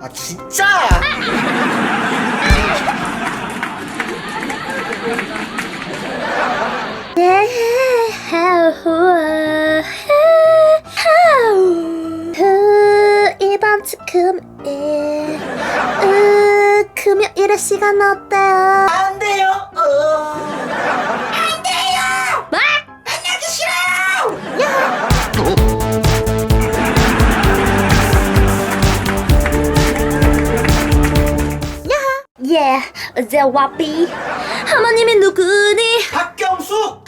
아 진짜? 그 금요일의 시간 어때요? 안 돼요. 어. 뭐? 예, 이제 와비 하모님이 누구니? 박경수.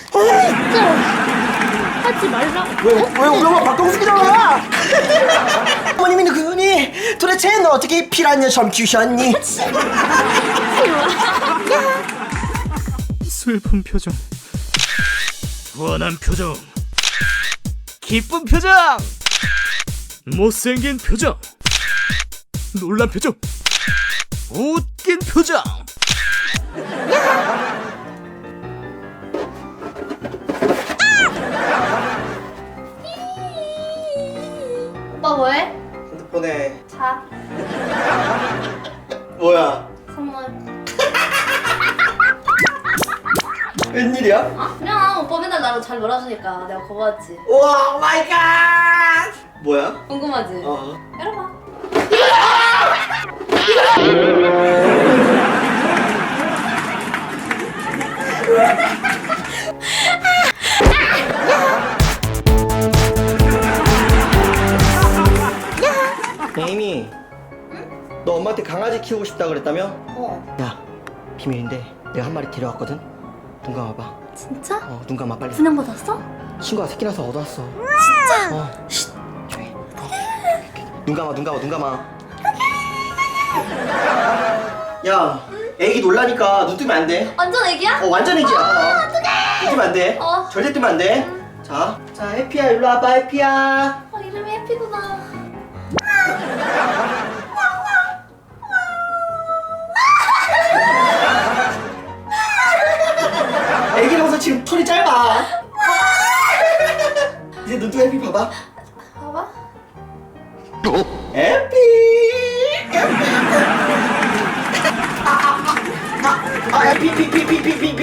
하지 말라 왜, 왜 우리 엄마 박경수잖아. 어머님이 누구니? 도대체 너 어떻게 피라냐 점 키우셨니? 슬픈 표정 원한 표정 기쁜 표정 못생긴 표정 놀란 표정 웃긴 표정 오빠 뭐해? 핸드폰에 자 뭐야? 선물 웬일이야? 아 그냥 오빠 맨날 나랑 잘 놀아주니까 내가 고마웠지 와 마이 갓. 뭐야? 궁금하지? 어. 열어봐 너 엄마한테 강아지 키우고 싶다 그랬다며? 어 야 비밀인데 내가 한 마리 데려왔거든. 눈 감아봐. 진짜? 어, 눈 감아 빨리. 분양 받았어? 친구가 새끼 나서 얻어왔어. 진짜? 어. 쉿. 조용히. 눈 감아, 눈 감아, 눈 감아. 야, 애기 놀라니까 눈 뜨면 안 돼. 완전 애기야? 어, 완전 애기야. 눈 뜨면 안 돼. 어. 절대 뜨면 안 돼. 자, 자, 해피야, 일로 와봐, 해피야. 어 이름이 해피구나 to happy, Papa. Papa? Happy! Happy! Happy! Happy! Happy! Happy! Happy!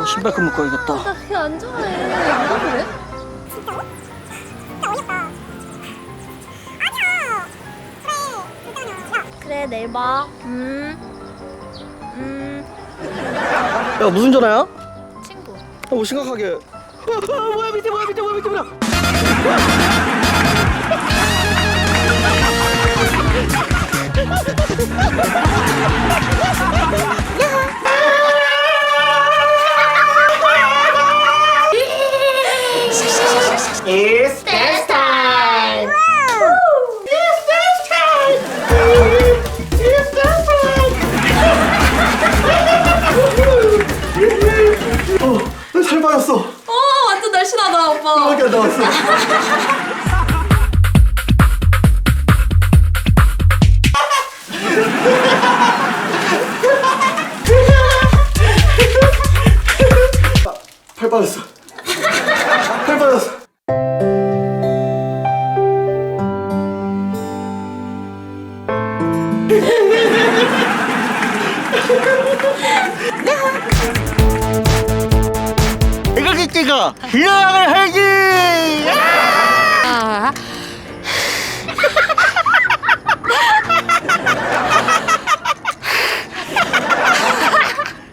어, 신발 끈 묶어야겠다. 나 그게 안 좋아해 누가 그래? 그래 내일 봐 음. 음. 야, 무슨 전화야? 친구 야, 뭐 심각하게. 뭐야, 밑에 뭐야, 밑에 뭐야, 밑에 뭐야. 빠졌어. 이렇게 찍어. 희망을 하지.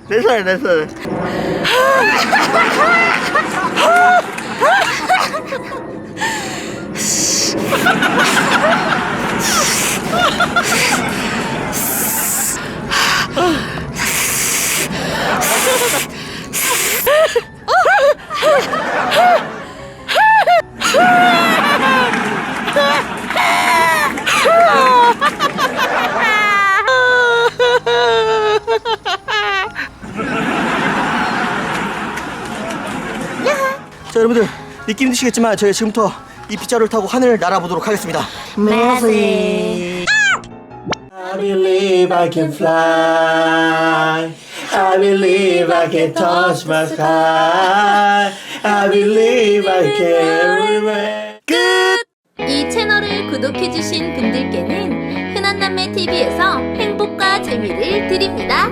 내 살, 내 살. Ah! 자 여러분들 믿기 힘드시겠지만 저희 지금부터 이 빗자루를 타고 하늘을 날아보도록 하겠습니다 Magic. I believe I can fly. I believe I can touch my sky. I believe I can remain. 끝! 이 채널을 구독해주신 분들께는 흔한 남매 TV에서 행복과 재미를 드립니다.